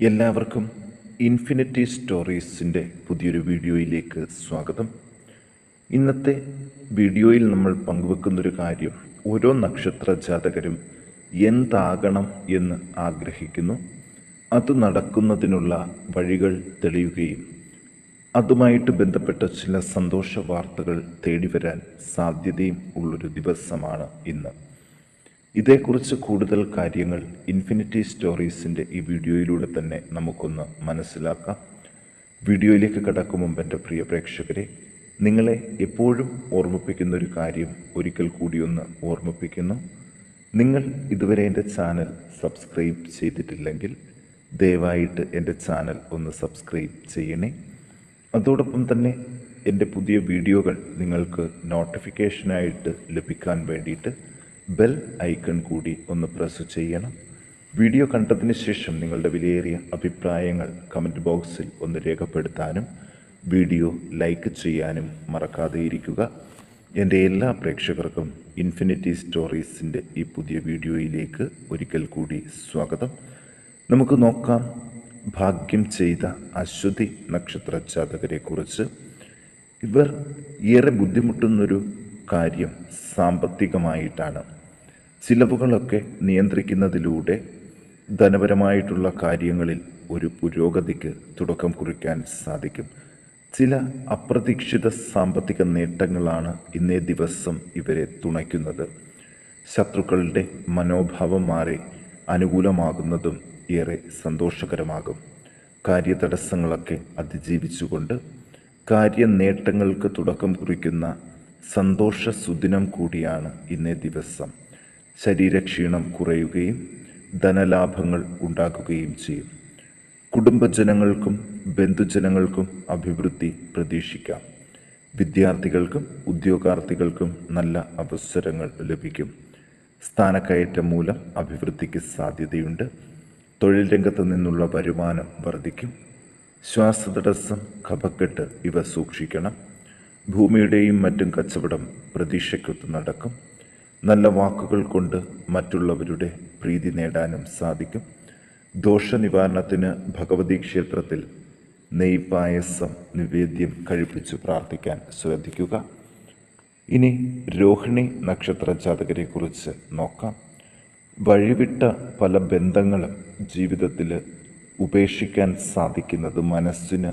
എല്ലാവർക്കും ഇൻഫിനിറ്റി സ്റ്റോറീസിന്റെ പുതിയൊരു വീഡിയോയിലേക്ക് സ്വാഗതം. ഇന്നത്തെ വീഡിയോയിൽ നമ്മൾ പങ്കുവെക്കുന്നൊരു കാര്യം ഓരോ നക്ഷത്ര ജാതകരും എന്താകണം എന്ന് ആഗ്രഹിക്കുന്നു. അത് നടക്കുന്നതിനുള്ള വഴികൾ തെളിയുകയും അതുമായിട്ട് ബന്ധപ്പെട്ട ചില സന്തോഷ വാർത്തകൾ തേടി വരാൻ സാധ്യതയും ഉള്ളൊരു ദിവസമാണ് ഇന്ന്. ഇതേക്കുറിച്ച് കൂടുതൽ കാര്യങ്ങൾ ഇൻഫിനിറ്റി സ്റ്റോറീസിന്റെ ഈ വീഡിയോയിലൂടെ തന്നെ നമുക്കൊന്ന് മനസ്സിലാക്കാം. വീഡിയോയിലേക്ക് കടക്കും മുമ്പ് എന്റെ പ്രിയ പ്രേക്ഷകരെ നിങ്ങളെ എപ്പോഴും ഓർമ്മിപ്പിക്കുന്ന ഒരു കാര്യം ഒരിക്കൽ കൂടി ഒന്ന് ഓർമ്മിപ്പിക്കുന്നു. നിങ്ങൾ ഇതുവരെ എന്റെ ചാനൽ സബ്സ്ക്രൈബ് ചെയ്തിട്ടില്ലെങ്കിൽ ദയവായിട്ട് എന്റെ ചാനൽ ഒന്ന് സബ്സ്ക്രൈബ് ചെയ്യണേ. അതോടൊപ്പം തന്നെ എന്റെ പുതിയ വീഡിയോകൾ നിങ്ങൾക്ക് നോട്ടിഫിക്കേഷനായിട്ട് ലഭിക്കാൻ വേണ്ടിയിട്ട് ബെൽ ഐക്കൺ കൂടി ഒന്ന് പ്രസ് ചെയ്യണം. വീഡിയോ കണ്ടതിന് ശേഷം നിങ്ങളുടെ വിലയേറിയ അഭിപ്രായങ്ങൾ കമന്റ് ബോക്സിൽ ഒന്ന് രേഖപ്പെടുത്താനും വീഡിയോ ലൈക്ക് ചെയ്യാനും മറക്കാതെ ഇരിക്കുക. എന്റെ എല്ലാ പ്രേക്ഷകർക്കും ഇൻഫിനിറ്റി സ്റ്റോറീസിന്റെ ഈ പുതിയ വീഡിയോയിലേക്ക് ഒരിക്കൽ കൂടി സ്വാഗതം. നമുക്ക് നോക്കാം ഭാഗ്യം ചെയ്ത അശ്വതി നക്ഷത്ര ജാതകരെക്കുറിച്ച് ഇവർ ഏറെ ബുദ്ധിമുട്ടുന്നൊരു കാര്യം സാമ്പത്തികമായിട്ടാണ്. ചിലവുകളൊക്കെ നിയന്ത്രിക്കുന്നതിലൂടെ ധനപരമായിട്ടുള്ള കാര്യങ്ങളിൽ ഒരു പുരോഗതിക്ക് തുടക്കം കുറിക്കാൻ സാധിക്കും. ചില അപ്രതീക്ഷിത സാമ്പത്തിക നേട്ടങ്ങളാണ് ഇന്നേ ദിവസം ഇവരെ തുണയ്ക്കുന്നത്. ശത്രുക്കളുടെ മനോഭാവം മാറി അനുകൂലമാകുന്നതും ഏറെ സന്തോഷകരമാകും. കാര്യതടസ്സങ്ങളൊക്കെ അതിജീവിച്ചുകൊണ്ട് കാര്യനേട്ടങ്ങൾക്ക് തുടക്കം കുറിക്കുന്ന സന്തോഷ സുദിനം കൂടിയാണ് ഇന്നേ ദിവസം. ശരീരക്ഷീണം കുറയുകയും ധനലാഭങ്ങൾ ഉണ്ടാക്കുകയും ചെയ്യും. കുടുംബജനങ്ങൾക്കും ബന്ധുജനങ്ങൾക്കും അഭിവൃദ്ധി പ്രതീക്ഷിക്കാം. വിദ്യാർത്ഥികൾക്കും ഉദ്യോഗാർത്ഥികൾക്കും നല്ല അവസരങ്ങൾ ലഭിക്കും. സ്ഥാനക്കയറ്റം മൂലം അഭിവൃദ്ധിക്ക് സാധ്യതയുണ്ട്. തൊഴിൽ രംഗത്ത് നിന്നുള്ള വരുമാനം വർദ്ധിക്കും. ശ്വാസതടസ്സം കഫക്കെട്ട് ഇവ സൂക്ഷിക്കണം. ഭൂമിയുടെയും മറ്റും കച്ചവടം പ്രതീക്ഷയ്ക്കൊത്ത് നടക്കും. നല്ല വാക്കുകൾ കൊണ്ട് മറ്റുള്ളവരുടെ പ്രീതി നേടാനും സാധിക്കും. ദോഷനിവാരണത്തിന് ഭഗവതി ക്ഷേത്രത്തിൽ നെയ്പായസം നിവേദ്യം കഴിപ്പിച്ച് പ്രാർത്ഥിക്കാൻ ശ്രദ്ധിക്കുക. ഇനി രോഹിണി നക്ഷത്ര ജാതകരെക്കുറിച്ച് നോക്കാം. വഴിവിട്ട പല ബന്ധങ്ങളും ജീവിതത്തിൽ ഉപേക്ഷിക്കാൻ സാധിക്കുന്നത് മനസ്സിന്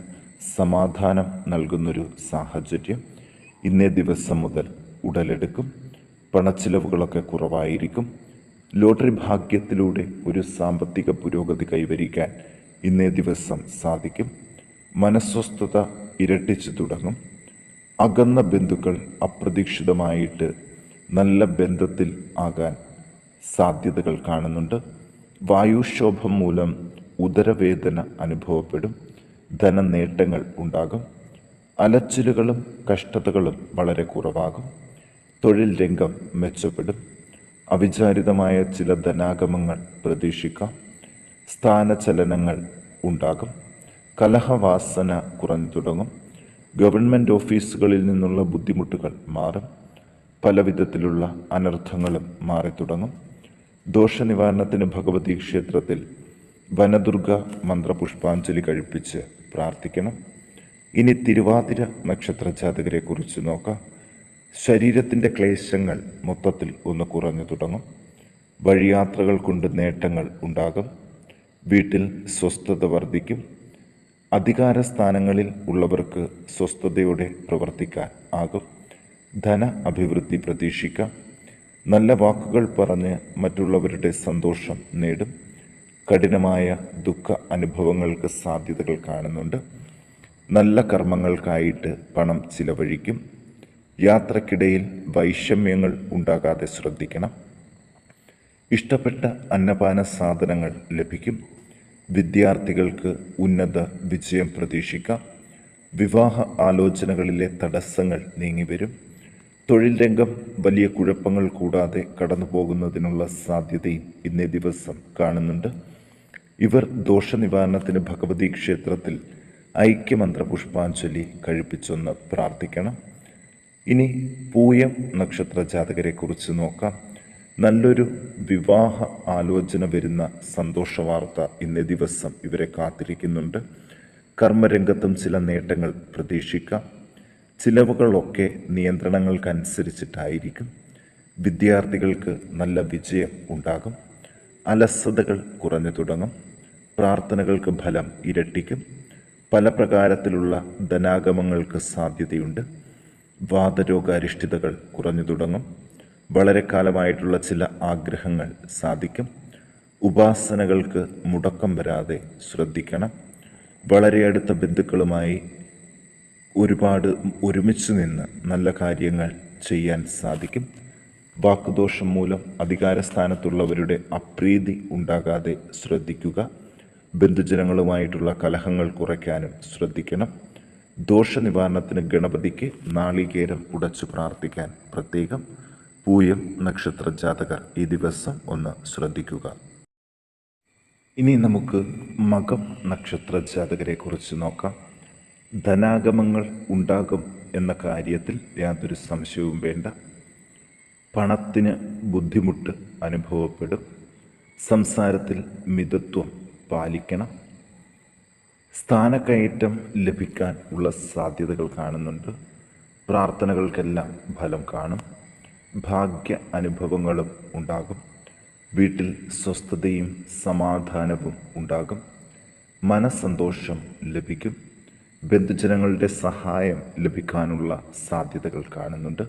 സമാധാനം നൽകുന്നൊരു സാഹചര്യം. ഇന്നേ ദിവസം മുതൽ ഉടലെടുക്കും. പണച്ചിലവുകളൊക്കെ കുറവായിരിക്കും. ലോട്ടറി ഭാഗ്യത്തിലൂടെ ഒരു സാമ്പത്തിക പുരോഗതി കൈവരിക്കാൻ ഇന്നേ ദിവസം സാധിക്കും. മനസ്വസ്ഥത ഇരട്ടിച്ചു തുടങ്ങും. അകന്ന ബന്ധുക്കൾ അപ്രതീക്ഷിതമായിട്ട് നല്ല ബന്ധത്തിൽ ആകാൻ സാധ്യതകൾ കാണുന്നുണ്ട്. വായുക്ഷോഭം മൂലം ഉദരവേദന അനുഭവപ്പെടും. ധനനേട്ടങ്ങൾ ഉണ്ടാകും. അലച്ചിലുകളും കഷ്ടതകളും വളരെ കുറവാകും. തൊഴിൽ രംഗം മെച്ചപ്പെടും. അവിചാരിതമായ ചില ധനാഗമങ്ങൾ പ്രതീക്ഷിക്കാം. സ്ഥാനചലനങ്ങൾ ഉണ്ടാകും. കലഹവാസന കുറഞ്ഞു തുടങ്ങും. ഗവൺമെന്റ് ഓഫീസുകളിൽ നിന്നുള്ള ബുദ്ധിമുട്ടുകൾ മാറും. പല വിധത്തിലുള്ള അനർത്ഥങ്ങളും മാറിത്തുടങ്ങും ദോഷനിവാരണത്തിന് ഭഗവതി ക്ഷേത്രത്തിൽ വനദുർഗ മന്ത്രപുഷ്പാഞ്ജലി കഴിപ്പിച്ച് പ്രാർത്ഥിക്കണം. ഇനി തിരുവാതിര നക്ഷത്ര ജാതകരെക്കുറിച്ച് നോക്കാം. ശരീരത്തിന്റെ ക്ലേശങ്ങൾ മൊത്തത്തിൽ ഒന്ന് കുറഞ്ഞു തുടങ്ങും. വഴിയാത്രകൾ കൊണ്ട് നേട്ടങ്ങൾ ഉണ്ടാകും. വീട്ടിൽ സ്വസ്ഥത വർദ്ധിക്കും. അധികാര സ്ഥാനങ്ങളിൽ ഉള്ളവർക്ക് സ്വസ്ഥതയോടെ പ്രവർത്തിക്കാൻ ആകും. ധന അഭിവൃദ്ധി പ്രതീക്ഷിക്കാം. നല്ല വാക്കുകൾ പറഞ്ഞ് മറ്റുള്ളവരുടെ സന്തോഷം നേടും. കഠിനമായ ദുഃഖ അനുഭവങ്ങൾക്ക് സാധ്യതകൾ കാണുന്നുണ്ട്. നല്ല കർമ്മങ്ങൾക്കായിട്ട് പണം ചിലവഴിക്കും. യാത്രക്കിടയിൽ വൈഷമ്യങ്ങൾ ഉണ്ടാകാതെ ശ്രദ്ധിക്കണം. ഇഷ്ടപ്പെട്ട അന്നപാന സാധനങ്ങൾ ലഭിക്കും. വിദ്യാർത്ഥികൾക്ക് ഉന്നത വിജയം പ്രതീക്ഷിക്കാം. വിവാഹ ആലോചനകളിലെ തടസ്സങ്ങൾ നീങ്ങിവരും. തൊഴിൽ രംഗം വലിയ കുഴപ്പങ്ങൾ കൂടാതെ കടന്നു പോകുന്നതിനുള്ള സാധ്യതയും ഇന്നേ ദിവസം കാണുന്നുണ്ട്. ഇവർ ദോഷനിവാരണത്തിന് ഭഗവതി ക്ഷേത്രത്തിൽ ഐക്യമന്ത്ര പുഷ്പാഞ്ജലി കഴിപ്പിച്ചൊന്ന് പ്രാർത്ഥിക്കണം. ഇനി പൂയം നക്ഷത്ര ജാതകരെക്കുറിച്ച് നോക്കാം. നല്ലൊരു വിവാഹ ആലോചന വരുന്ന സന്തോഷ വാർത്ത ഇന്നേ ദിവസം ഇവരെ കാത്തിരിക്കുന്നുണ്ട്. കർമ്മരംഗത്തും ചില നേട്ടങ്ങൾ പ്രതീക്ഷിക്കാം. ചിലവുകളൊക്കെ നിയന്ത്രണങ്ങൾക്കനുസരിച്ചിട്ടായിരിക്കും. വിദ്യാർത്ഥികൾക്ക് നല്ല വിജയം ഉണ്ടാകും. അലസതകൾ കുറഞ്ഞു തുടങ്ങും. പ്രാർത്ഥനകൾക്ക് ഫലം ഇരട്ടിക്കും. പല പ്രകാരത്തിലുള്ള ധനാഗമങ്ങൾക്ക് സാധ്യതയുണ്ട്. വാതരോഗാരിഷ്ഠിതകൾ കുറഞ്ഞു തുടങ്ങും. വളരെ കാലമായിട്ടുള്ള ചില ആഗ്രഹങ്ങൾ സാധിക്കും. ഉപാസനകൾക്ക് മുടക്കം വരാതെ ശ്രദ്ധിക്കണം. വളരെ അടുത്ത ബന്ധുക്കളുമായി ഒരുപാട് ഒരുമിച്ച് നിന്ന് നല്ല കാര്യങ്ങൾ ചെയ്യാൻ സാധിക്കും. വാക്കുദോഷം മൂലം അധികാരസ്ഥാനത്തുള്ളവരുടെ അപ്രീതി ഉണ്ടാകാതെ ശ്രദ്ധിക്കുക. ബന്ധുജനങ്ങളുമായിട്ടുള്ള കലഹങ്ങൾ കുറയ്ക്കാനും ശ്രദ്ധിക്കണം. ദോഷനിവാരണത്തിന് ഗണപതിക്ക് നാളികേരം ഉടച്ചു പ്രാർത്ഥിക്കാൻ പ്രത്യേകം പൂയം നക്ഷത്ര ജാതകർ ഈ ദിവസം ഒന്ന് ശ്രദ്ധിക്കുക. ഇനി നമുക്ക് മകം നക്ഷത്ര ജാതകരെ കുറിച്ച് നോക്കാം. ധനാഗമങ്ങൾ ഉണ്ടാകും എന്ന കാര്യത്തിൽ യാതൊരു സംശയവും വേണ്ട. പണത്തിന് ബുദ്ധിമുട്ട് അനുഭവപ്പെടും. സംസാരത്തിൽ മിതത്വം പാലിക്കണം. സ്ഥാനക്കയറ്റം ലഭിക്കാൻ ഉള്ള സാധ്യതകൾ കാണുന്നുണ്ട്. പ്രാർത്ഥനകൾക്കെല്ലാം ഫലം കാണും. ഭാഗ്യ അനുഭവങ്ങളും ഉണ്ടാകും. വീട്ടിൽ സ്വസ്ഥതയും സമാധാനവും ഉണ്ടാകും. മനസ്സന്തോഷം ലഭിക്കും. ബന്ധുജനങ്ങളുടെ സഹായം ലഭിക്കാനുള്ള സാധ്യതകൾ കാണുന്നുണ്ട്.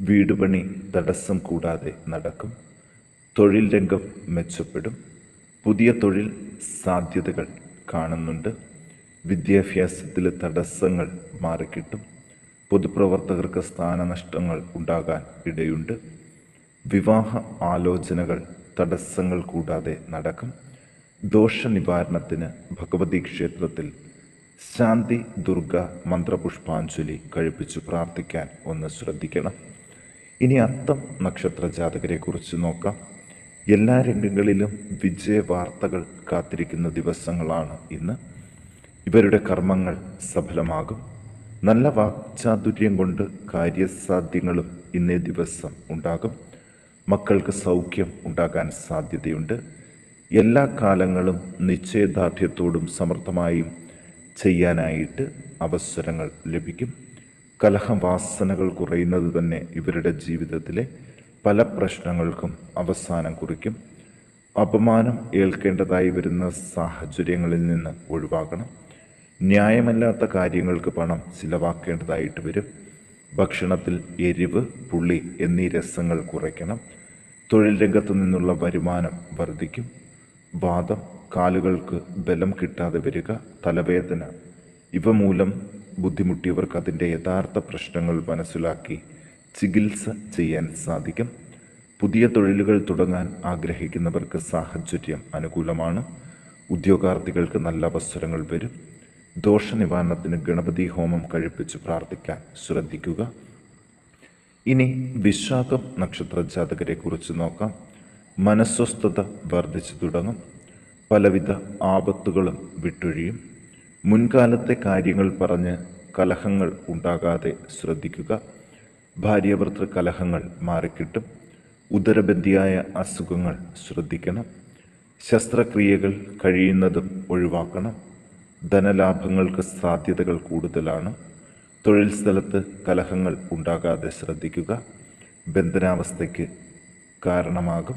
വീടുപണി തടസ്സം കൂടാതെ നടക്കും. തൊഴിൽ രംഗം മെച്ചപ്പെടും. പുതിയ തൊഴിൽ സാധ്യതകൾ കാണുന്നുണ്ട്. വിദ്യാഭ്യാസത്തിലെ തടസ്സങ്ങൾ മാറിക്കിട്ടും. പൊതുപ്രവർത്തകർക്ക് സ്ഥാനനഷ്ടങ്ങൾ ഉണ്ടാകാൻ ഇടയുണ്ട്. വിവാഹ ആലോചനകൾ തടസ്സങ്ങൾ കൂടാതെ നടക്കും. ദോഷനിവാരണത്തിന് ഭഗവതി ക്ഷേത്രത്തിൽ ശാന്തി ദുർഗ മന്ത്രപുഷ്പാഞ്ജലി കഴിപ്പിച്ച് പ്രാർത്ഥിക്കാൻ ഒന്ന് ശ്രദ്ധിക്കണം. ഇനി അത്തം നക്ഷത്ര ജാതകരെക്കുറിച്ച് നോക്കാം. എല്ലാ രംഗങ്ങളിലും വിജയ വാർത്തകൾ കാത്തിരിക്കുന്ന ദിവസങ്ങളാണ് ഇന്ന്. ഇവരുടെ കർമ്മങ്ങൾ സഫലമാകും. നല്ല വാക്ചാതുര്യം കൊണ്ട് കാര്യസാധ്യങ്ങളും ഇന്നേ ദിവസം ഉണ്ടാകും. മക്കൾക്ക് സൗഖ്യം ഉണ്ടാകാൻ സാധ്യതയുണ്ട്. എല്ലാ കാലങ്ങളും നിശ്ചയദാർഢ്യത്തോടും സമർത്ഥമായും ചെയ്യാനായിട്ട് അവസരങ്ങൾ ലഭിക്കും. കലഹവാസനകൾ കുറയുന്നത് തന്നെ ഇവരുടെ ജീവിതത്തിലെ പല പ്രശ്നങ്ങൾക്കും അവസാനം കുറിക്കും. അപമാനം ഏൽക്കേണ്ടതായി വരുന്ന സാഹചര്യങ്ങളിൽ നിന്ന് ഒഴിവാക്കണം. ന്യായമല്ലാത്ത കാര്യങ്ങൾക്ക് പണം ചിലവാക്കേണ്ടതായിട്ട് വരും. ഭക്ഷണത്തിൽ എരിവ് പുളി എന്നീ രസങ്ങൾ കുറയ്ക്കണം. തൊഴിൽ രംഗത്തു നിന്നുള്ള വരുമാനം വർദ്ധിക്കും. വാദം കാലുകൾക്ക് ബലം കിട്ടാതെ വരിക തലവേദന ഇവ മൂലം ബുദ്ധിമുട്ടിയവർക്ക് അതിന്റെ യഥാർത്ഥ പ്രശ്നങ്ങൾ മനസ്സിലാക്കി ചികിത്സ ചെയ്യാൻ സാധിക്കും. പുതിയ തൊഴിലുകൾ തുടങ്ങാൻ ആഗ്രഹിക്കുന്നവർക്ക് സാഹചര്യം അനുകൂലമാണ്. ഉദ്യോഗാർത്ഥികൾക്ക് നല്ല അവസരങ്ങൾ വരും. ദോഷനിവാരണത്തിന് ഗണപതി ഹോമം കഴിപ്പിച്ച് പ്രാർത്ഥിക്കാൻ ശ്രദ്ധിക്കുക. ഇനി വിശാഖം നക്ഷത്ര ജാതകരെ കുറിച്ച് നോക്കാം. മനസ്വസ്ഥത വർദ്ധിച്ചു തുടങ്ങും. പലവിധ ആപത്തുകളും വിട്ടൊഴിയും. മുൻകാലത്തെ കാര്യങ്ങൾ പറഞ്ഞ് കലഹങ്ങൾ ഉണ്ടാകാതെ ശ്രദ്ധിക്കുക. ഭാര്യാഭർത്തൃ കലഹങ്ങൾ മാറിക്കിട്ടും. ഉദരബന്ധിയായ അസുഖങ്ങൾ ശ്രദ്ധിക്കണം. ശസ്ത്രക്രിയകൾ കഴിയുന്നതും ഒഴിവാക്കണം. ധനലാഭങ്ങൾക്ക് സാധ്യതകൾ കൂടുതലാണ്. തൊഴിൽ സ്ഥലത്ത് കലഹങ്ങൾ ഉണ്ടാകാതെ ശ്രദ്ധിക്കുക. ബന്ധനാവസ്ഥയ്ക്ക് കാരണമാകും.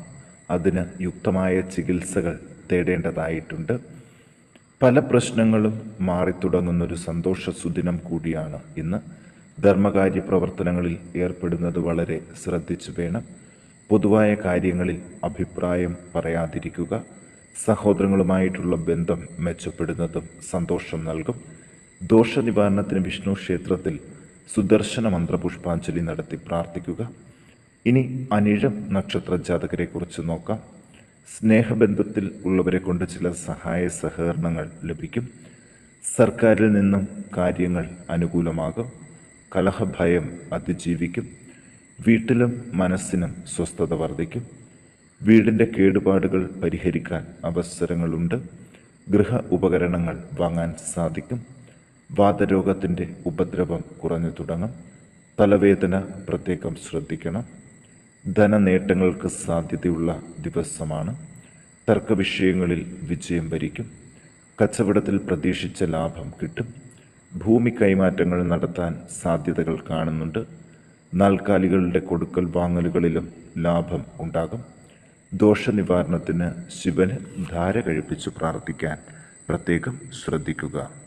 അതിന് യുക്തമായ ചികിത്സകൾ തേടേണ്ടതായിട്ടുണ്ട്. പല പ്രശ്നങ്ങളും മാറിത്തുടങ്ങുന്നൊരു സന്തോഷ സുദിനം കൂടിയാണ് ഇന്ന്. ധർമ്മകാര്യ പ്രവർത്തനങ്ങളിൽ ഏർപ്പെടുന്നത് വളരെ ശ്രദ്ധിച്ചു വേണം. പൊതുവായ കാര്യങ്ങളിൽ അഭിപ്രായം പറയാതിരിക്കുക. സഹോദരങ്ങളുമായിട്ടുള്ള ബന്ധം മെച്ചപ്പെടുന്നതും സന്തോഷം നൽകും. ദോഷ ദോഷനിവാരണത്തിന് വിഷ്ണു ക്ഷേത്രത്തിൽ സുദർശന മന്ത്രപുഷ്പാഞ്ജലി നടത്തി പ്രാർത്ഥിക്കുക. ഇനി അനിഴം നക്ഷത്ര ജാതകരെ കുറിച്ച് നോക്കാം. സ്നേഹബന്ധത്തിൽ ഉള്ളവരെ കൊണ്ട് ചില സഹായ സഹകരണങ്ങൾ ലഭിക്കും. സർക്കാരിൽ നിന്നും കാര്യങ്ങൾ അനുകൂലമാകും. കലഹഭയം അതിജീവിക്കും. വീട്ടിലും മനസ്സിനും സ്വസ്ഥത വർദ്ധിക്കും. വീടിന്റെ കേടുപാടുകൾ പരിഹരിക്കാൻ അവസരങ്ങളുണ്ട്. ഗൃഹ ഉപകരണങ്ങൾ വാങ്ങാൻ സാധിക്കും. വാതരോഗത്തിന്റെ ഉപദ്രവം കുറഞ്ഞു തുടങ്ങും. തലവേദന പ്രത്യേകം ശ്രദ്ധിക്കണം. ധനനേട്ടങ്ങൾക്ക് സാധ്യതയുള്ള ദിവസമാണ്. തർക്കവിഷയങ്ങളിൽ വിജയം വരിക്കും. കച്ചവടത്തിൽ പ്രതീക്ഷിച്ച ലാഭം കിട്ടും. ഭൂമി കൈമാറ്റങ്ങൾ നടത്താൻ സാധ്യതകൾ കാണുന്നുണ്ട്. നാൽക്കാലികളുടെ കൊടുക്കൽ വാങ്ങലുകളിലും ലാഭം ഉണ്ടാകും. ദോഷനിവാരണത്തിന് ശിവന് ധാര കഴിപ്പിച്ച് പ്രാർത്ഥിക്കാൻ പ്രത്യേകം ശ്രദ്ധിക്കുക.